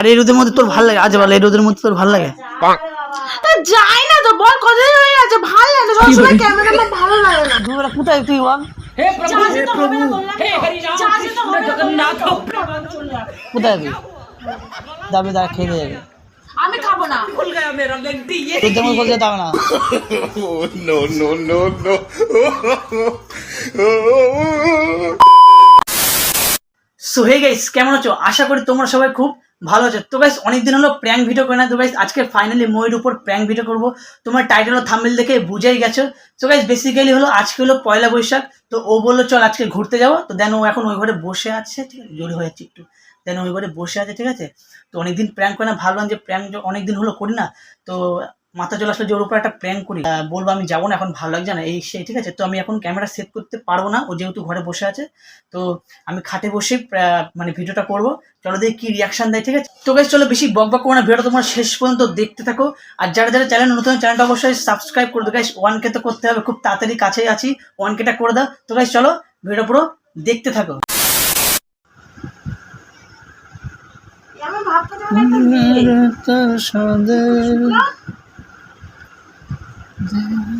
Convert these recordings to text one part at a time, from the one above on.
আর এই রোদের মধ্যে তোর ভালো লাগে? আজ বল এই রোদের মধ্যে তোর ভালো লাগে? তা যাই না তো বল কতদিন হয়ে গেছে? ভালো লাগে না সবসময় ক্যামেরা ভালো লাগে না। দুবেলা কোথায় তুই বল। কোথায় তুই? যাবে দাঁড়া খেয়ে যাবে। আমি খাব না। তোর যেমন বলছে যাবে না. সো হে গাইস কেমন আছো? আশা করি তোমরা সবাই খুব ভালো আছো। তো গাইস অনেকদিন হলো প্র্যাঙ্ক ভিডিও করে না তো গাইস আজকে ফাইনালি ময়ের উপর প্র্যাঙ্ক ভিডিও করব। তোমার টাইটেল ও থাম্বেল দেখে বুঝেই গেছো। তো গাইস বেসিক্যালি হলো আজকে হলো পয়লা বৈশাখ। তো ও বলল, চল আজকে ঘুরতে যাব। তো দেন ও এখন ওই ঘরে বসে আছে, ঠিক আছে? জোরে হয়ে যাচ্ছে একটু। দেন ওই ঘরে বসে আছে, ঠিক আছে? তো অনেকদিন প্র্যাঙ্ক করে না, ভাবলাম যে প্র্যাঙ্ক অনেকদিন হলো করি না। তো মাথা চলে আসলে যে ওর উপর একটা প্র্যাঙ্ক করি বলব আমি যাব না এখন ভালো লাগছে না এই সেই ঠিক আছে? তো আমি এখন ক্যামেরা সেট করতে পারব না ও যেহেতু ঘরে বসে আছে তো আমি খাটে বসে আহ, মানে ভিডিওটা করব। চলো দেখি কি রিয়াকশন দেয় ঠিক আছে? তো গাইস চলো বেশি বক বক করো না ভিডিওটা তোমরা শেষ পর্যন্ত দেখতে থাকো। আর যারা যারা চ্যানেল নতুন চ্যানেলটা অবশ্যই সাবস্ক্রাইব করে দাও। গাইস ওয়ান কে তো করতে হবে খুব তাড়াতাড়ি কাছেই আছি ওয়ান কেটা করে দাও। তো গাইস চলো ভিডিও পুরো দেখতে থাকো। ভাবতে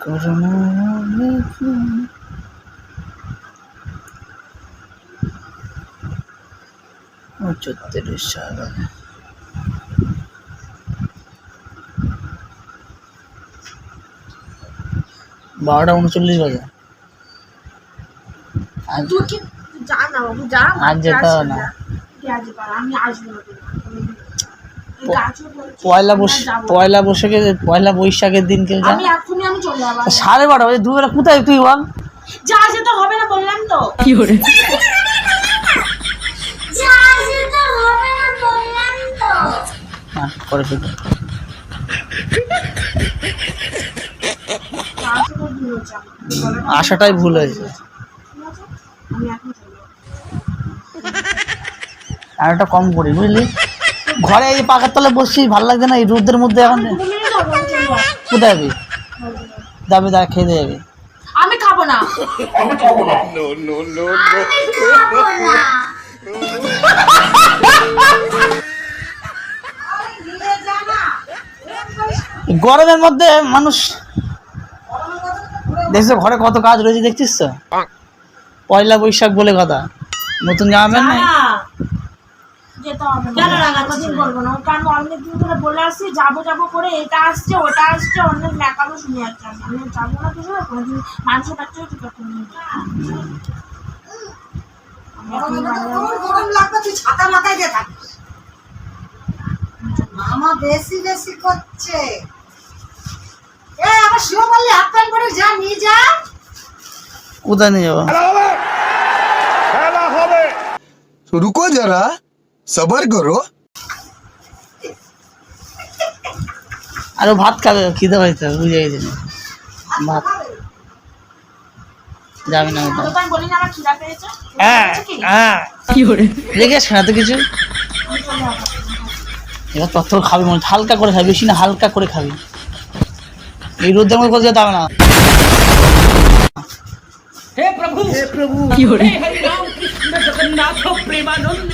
তোমার একটা মেয়ে। চত্রিশ সাল বারোটা উনচল্লিশ বাজে আর তুই কি যা না বাবু যা আর যেতে হবে না। তুই আজ পার আমি আসব না তোর এই গাছও বলছে, পয়লা বৈশ পয়লা বৈশাখে পয়লা বৈশাখের দিন কেউ সাড়ে বারোটা বাজে। দুবেলা কোথায় তুই বল? যা যেতে হবে না বললাম তো। কি করে? যা যেতে হবে না বললাম তো। হ্যাঁ করে ফেলব আসলে ভুল আশাটাই হয়েছে। আর একটা কম করি বুঝলি? ঘরে এই যে পাখার তলে বসছি ভালো লাগছে না? এই রোদের মধ্যে এখন আমি। কোথায় যাবি? যাবি দাঁড়া খেয়ে দিয়ে যাবি। আমি খাব না। No, no, no, no. গরমের মধ্যে মানুষ দেখছ ঘরে কত কাজ রয়েছে দেখছিস তো? পয়লা বৈশাখ বলে কথা। নতুন জামা প্যান্ট নেই? যেতে হবে কেন বলব না। কারণ অনেক দিন ধরে বলে আসছি যাব যাব করে এটা আসছে ওটা আসছে অনেক শুনে যাচ্ছে। আমি যাব না কিছু কোনোদিন মানুষের কাছে টিকা করে বেশি করছে। এ আমার বললে যা নিয়ে যা। রুকো যারা। সবার গরু? আর ভাত খাবে খিদে হয়েছে বুঝে গেছি। ভাত। যাবি না হ্যাঁ হ্যাঁ। কি করে? রেখে না তো কিছু। এবার তত্তর খাবি মনে হালকা করে খাবি বেশি না হালকা করে খাবি। এই রোদের মধ্যে কোথাও যাবে না। হে প্রভু। হে প্রভু। কি করে? জগন্নাথ প্রেমানন্দ।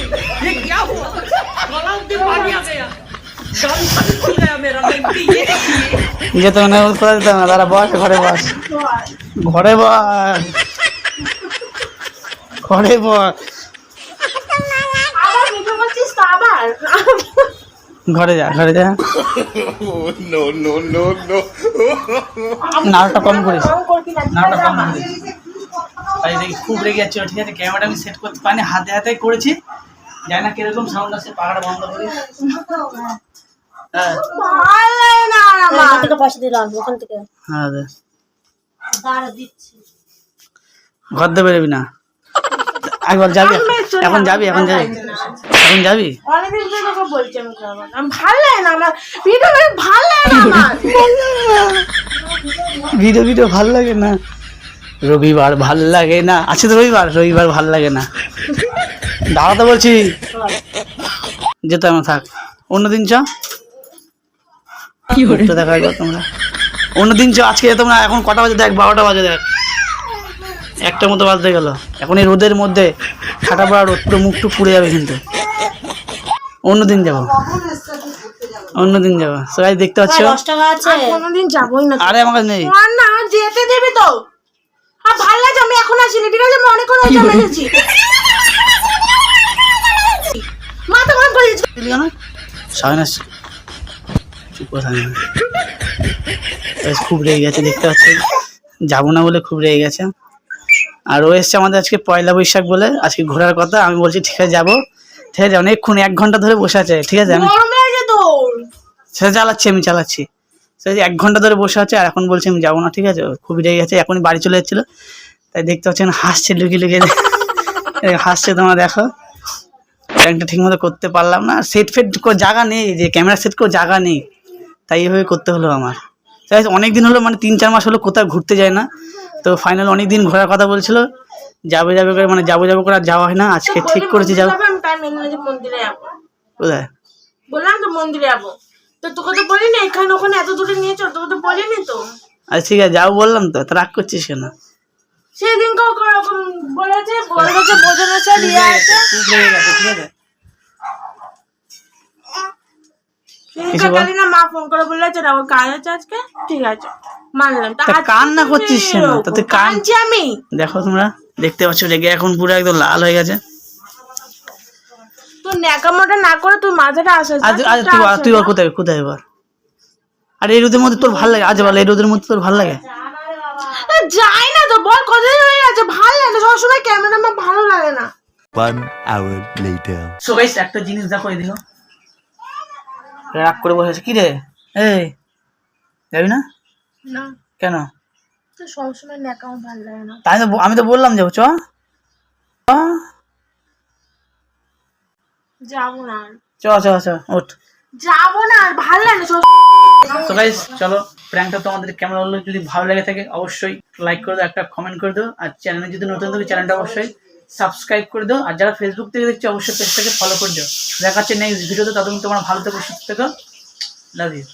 যেতে হবে না দাঁড়া বস ঘরে বস। ঘরে বস। ঘরে বস। ঘরে যা ঘরে যা. নাড়াটা কম করিস। কম করবি না নাড়াটা কম করিস। তাই দেখি খুব রেগে যাচ্ছে। ঠিক আছে ক্যামেরাটা আমি সেট করতে পারিনি হাতে হাতে করেছি। জানি না কীরকম সাউন্ড আসছে পাখাটা বন্ধ করি। হ্যাঁ। ভালো না থেকে পয়সা দিলাম ওখান থেকে। হ্যাঁ দিচ্ছি। ঘর দিয়ে বেরোবি না। একবার যাবি এখন যাবি এখন যাবি। এখন যাবি? অনেকদিন ধরে তোকে বলছি আমি যাব আমি ভালো লাগে না আমার। ভিডিও করে ভালো লাগে না আমার। ভিডিও ভিডিও ভালো লাগে না। রবিবার ভালো লাগে না। আছে তো রবিবার রবিবার ভালো লাগে না। দাঁড়াতে বলছি। যেতে আমার থাক। অন্যদিন চ। কি দেখা যাবে তোমরা। অন্যদিন চ আজকে তোমরা এখন কটা বাজে দেখ? বারোটা বাজে দেখ। একটা মতো বাজতে গেল। এখন এই রোদের মধ্যে ঠাটা পড়া রোদ পুরো মুখ টুক পুড়ে যাবে কিন্তু। অন্যদিন যাব। অন্যদিন যাব। সবাই দেখতে পাচ্ছ? দশ টাকা আছে আর কোনোদিন যাবোই না। আরে আমার কাছে নেই। না যেতে দিবি তো। আর ভালো লাগছে আমি এখন আসিনি। ঠিক আছে আমি অনেকক্ষণ হয়েছে আমি এসেছি মাথা গরম দিয়েছি। কেন চুপ। খুব রেগে গেছে দেখতে পাচ্ছি। যাব না বলে খুব রেগে গেছে। আর ও এসছে আমাদের আজকে পয়লা বৈশাখ বলে। আজকে ঘোরার কথা আমি বলছি ঠিক আছে যাব। ঠিক আছে অনেকক্ষণ এক ঘণ্টা ধরে বসে আছে। ঠিক আছে আমি সেটা চালাচ্ছি আমি চালাচ্ছি সেই এক ঘণ্টা ধরে বসে আছে আর এখন বলছি আমি যাব না। ঠিক আছে খুবই রেগে গেছে এখনই বাড়ি চলে যাচ্ছিল। তাই দেখতে পাচ্ছেন হাসছে লুকিয়ে লুকিয়ে। হাসছে তোমরা দেখো। প্র্যাঙ্কটা ঠিক মতো করতে পারলাম না। সেট ফেট জায়গা নেই যে ক্যামেরা সেট কোনো জায়গা নেই। তাই এইভাবে করতে হলো আমার। তাই অনেক দিন হলো মানে তিন চার মাস হলো কোথাও ঘুরতে যায় না। তো ফাইনাল অনেক দিন ঘোরার কথা বলছিল যাবে যাবে করে মানে যাব যাব করে আর যাওয়া হয় না। আজকে ঠিক করেছি যাব। কোথায়? বললাম তো মন্দিরে যাব। তো তোকে তো বলিনি এখানে ওখানে এত দূরে নিয়ে চল তোকে তো বলিনি তো। আচ্ছা ঠিক আছে যাব বললাম তো তা রাগ করছিস কেন? সেদিনকেও ওরকম বলেছে বলেছে বোঝানো স্যার ইয়ে আছে। না মা ফোন করে বলেছে না ওর কাজ আছে আজকে। ঠিক আছে মানলাম। তা তা আজকে কান্না করছিস কেন? এরকম। তা তুই কান- কাঁদছি আমি। দেখো তোমরা দেখতে পাচ্ছ রেগে এখন পুরো একদম লাল হয়ে গেছে। তুই ন্যাকামোটা না করে তুই মাথাটা আসে আজ আজ তুই তুই বল কোথায় কোথায় এবার? আর এই রোদের মধ্যে তোর ভালো লাগে? আজ বল এই রোদের মধ্যে তোর ভালো লাগে? যাই না তো বল কতদিন হয়ে গেছে? ভালো লাগে না সবসময় ক্যামেরা আমার ভালো লাগে না। One hour later. So guys একটা জিনিস দেখো এদিকে রাগ করে বসে আছে? কি রে? এই যাবি না? না। কেন? সবসময় ন্যাকামো ভালো লাগে না। তাই তো আমি তো বললাম যাব চ। যাব না চ চ চ ওঠ। যাব না আর ভালো লাগে না সব- তো গাইস চলো প্র্যাঙ্কটা তোমাদের কেমন যদি ভালো লেগে থাকে অবশ্যই লাইক করে দাও একটা কমেন্ট করে দাও। আর চ্যানেলে যদি নতুন থাকে চ্যানেলটা অবশ্যই সাবস্ক্রাইব করে দাও। আর যারা ফেসবুক থেকে দেখছ, অবশ্যই পেজটাকে ফলো করে দাও। দেখাচ্ছে নেক্সট ভিডিওতে ততক্ষণ তোমার ভালো থেকো, সুস্থ থেকো। Love you